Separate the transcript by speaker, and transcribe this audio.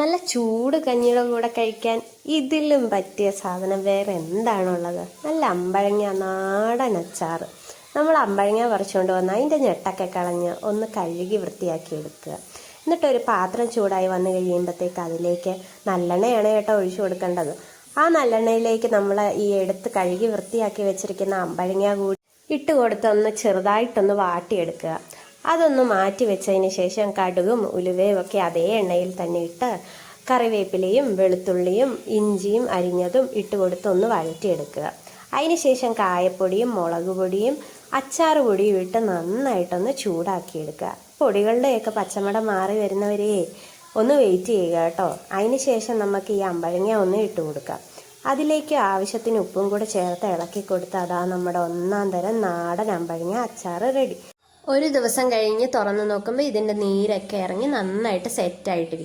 Speaker 1: നല്ല ചൂട് കഞ്ഞിയുടെ കൂടെ കഴിക്കാൻ ഇതിലും പറ്റിയ സാധനം വേറെ എന്താണുള്ളത്? നല്ല അമ്പഴങ്ങ നാടൻ അച്ചാറ്. നമ്മൾ അമ്പഴങ്ങ പറിച്ചുകൊണ്ട് വന്ന് അതിന്റെ ഞെട്ടൊക്കെ കളഞ്ഞ് ഒന്ന് കഴുകി വൃത്തിയാക്കി എടുക്കുക. എന്നിട്ട് ഒരു പാത്രം ചൂടായി വന്നു കഴിയുമ്പോഴത്തേക്ക് അതിലേക്ക് നല്ലെണ്ണയാണ് കേട്ടോ ഒഴിച്ചു കൊടുക്കേണ്ടത്. ആ നല്ലെണ്ണയിലേക്ക് നമ്മൾ ഈ എടുത്ത് കഴുകി വൃത്തിയാക്കി വെച്ചിരിക്കുന്ന അമ്പഴങ്ങ കൂടി ഇട്ട് കൊടുത്തൊന്ന് ചെറുതായിട്ടൊന്ന് വാട്ടിയെടുക്കുക. അതൊന്ന് മാറ്റി വെച്ചതിന് ശേഷം കടുകും ഉലുവയും ഒക്കെ അതേ എണ്ണയിൽ തന്നെ ഇട്ട് കറിവേപ്പിലയും വെളുത്തുള്ളിയും ഇഞ്ചിയും അരിഞ്ഞതും ഇട്ട് കൊടുത്ത് ഒന്ന് വഴറ്റിയെടുക്കുക. അതിനുശേഷം കായപ്പൊടിയും മുളക് പൊടിയും അച്ചാർ പൊടിയും ഇട്ട് നന്നായിട്ടൊന്ന് ചൂടാക്കിയെടുക്കുക. പൊടികളുടെയൊക്കെ പച്ചമടം മാറി വരുന്നവരെ ഒന്ന് വെയിറ്റ് ചെയ്യുക കേട്ടോ. അതിനുശേഷം നമുക്ക് ഈ അമ്പഴങ്ങ ഒന്ന് ഇട്ട് കൊടുക്കാം. അതിലേക്ക് ആവശ്യത്തിന് ഉപ്പും കൂടെ ചേർത്ത് ഇളക്കി കൊടുത്ത് അതാ നമ്മുടെ ഒന്നാം തരം നാടൻ അമ്പഴങ്ങ അച്ചാർ റെഡി ഒരു ദിവസം കഴിഞ്ഞ് തുറന്ന് നോക്കുമ്പോൾ ഇതിന്റെ നീരൊക്കെ ഇറങ്ങി നന്നായിട്ട് സെറ്റായിട്ടിരിക്കും